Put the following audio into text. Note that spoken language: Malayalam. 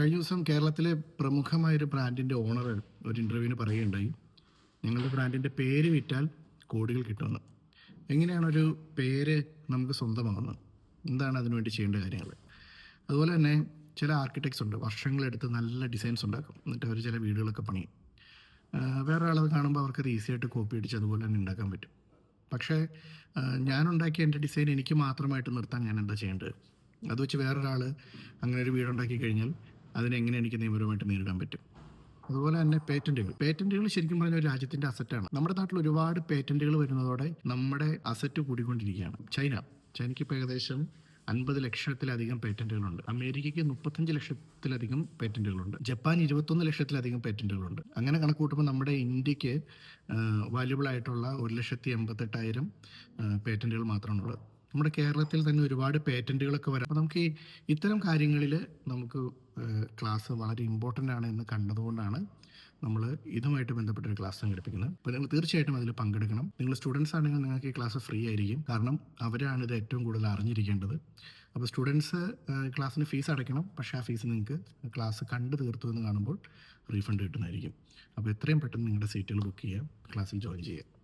കഴിഞ്ഞ ദിവസം കേരളത്തിലെ പ്രമുഖമായ ഒരു ബ്രാൻഡിന്റെ ഓണർ ഒരു ഇന്റർവ്യൂവിന് പറയുകയുണ്ടായി. ഞങ്ങളുടെ ബ്രാൻഡിന്റെ പേര് വിറ്റാൽ കോടികൾ കിട്ടുമെന്ന്. എങ്ങനെയാണ് ഒരു പേര് നമുക്ക് സ്വന്തമാകുന്നത്? എന്താണ് അതിനുവേണ്ടി ചെയ്യേണ്ട കാര്യങ്ങൾ? അതുപോലെ തന്നെ ചില ആർക്കിടെക്ട്സ് ഉണ്ട്. വർഷങ്ങളെടുത്ത് നല്ല ഡിസൈൻസ് ഉണ്ടാക്കും. എന്നിട്ട് അവർ ചില വീടുകളൊക്കെ പണിയും. വേറെ ആളത് കാണുമ്പോൾ അവർക്കത് ഈസി ആയിട്ട് കോപ്പി അടിച്ച് അതുപോലെ തന്നെ ഉണ്ടാക്കാൻ പറ്റും. പക്ഷേ ഞാനുണ്ടാക്കിയ എന്റെ ഡിസൈൻ എനിക്ക് മാത്രമായിട്ട് നിർത്താൻ ഞാൻ എന്താ ചെയ്യേണ്ടത്? അത് വെച്ച് വേറൊരാൾ അങ്ങനെ ഒരു വീടുണ്ടാക്കി കഴിഞ്ഞാൽ അതിനെങ്ങനെ എനിക്ക് നിയമപരമായിട്ട് നേരിടാൻ പറ്റും? അതുപോലെ തന്നെ പേറ്റന്റുകൾ. പേറ്റന്റുകൾ ശരിക്കും പറഞ്ഞാൽ ഒരു രാജ്യത്തിന്റെ അസറ്റാണ് നമ്മുടെ നാട്ടിൽ ഒരുപാട് പേറ്റന്റുകൾ വരുന്നതോടെ നമ്മുടെ അസറ്റ് കൂടിക്കൊണ്ടിരിക്കുകയാണ്. ചൈന. ചൈനയ്ക്ക് ഇപ്പോൾ ഏകദേശം അൻപത് ലക്ഷത്തിലധികം പേറ്റന്റുകളുണ്ട്. അമേരിക്കയ്ക്ക് മുപ്പത്തഞ്ച് ലക്ഷത്തിലധികം പേറ്റന്റുകളുണ്ട്. ജപ്പാൻ ഇരുപത്തൊന്ന് ലക്ഷത്തിലധികം പേറ്റന്റുകളുണ്ട്. അങ്ങനെ കണക്ക് കൂട്ടുമ്പോൾ നമ്മുടെ ഇന്ത്യയ്ക്ക് വാല്യുബിൾ ആയിട്ടുള്ള ഒരു ലക്ഷത്തി എൺപത്തെട്ടായിരം പേറ്റന്റുകൾ മാത്രമാണുള്ളത് നമ്മുടെ കേരളത്തിൽ തന്നെ ഒരുപാട് പേറ്റന്റുകളൊക്കെ വരാം അപ്പോൾ നമുക്ക് ഈ ഇത്തരം കാര്യങ്ങളിൽ നമുക്ക് ക്ലാസ് വളരെ ഇമ്പോർട്ടന്റ് ആണ് എന്ന് കണ്ടതുകൊണ്ടാണ് നമ്മൾ ഇതുമായിട്ട് ബന്ധപ്പെട്ട ഒരു ക്ലാസ് സംഘടിപ്പിക്കുന്നത്. അപ്പോൾ നിങ്ങൾ തീർച്ചയായിട്ടും അതിൽ പങ്കെടുക്കണം. നിങ്ങൾ സ്റ്റുഡൻസ് ആണെങ്കിൽ നിങ്ങൾക്ക് ഈ ക്ലാസ് ഫ്രീ ആയിരിക്കും. കാരണം അവരാണ് ഇത് ഏറ്റവും കൂടുതൽ അറിഞ്ഞിരിക്കേണ്ടത്. അപ്പോൾ സ്റ്റുഡൻസ് ക്ലാസ്സിന് ഫീസ് അടയ്ക്കണം. പക്ഷേ ആ ഫീസ് നിങ്ങൾക്ക് ക്ലാസ് കണ്ട് തീർത്തു എന്ന് കാണുമ്പോൾ റീഫണ്ട് കിട്ടുന്നതായിരിക്കും. അപ്പോൾ എത്രയും പെട്ടെന്ന് നിങ്ങളുടെ സീറ്റുകൾ ബുക്ക് ചെയ്യാം ക്ലാസ്സിൽ ജോയിൻ ചെയ്യുക.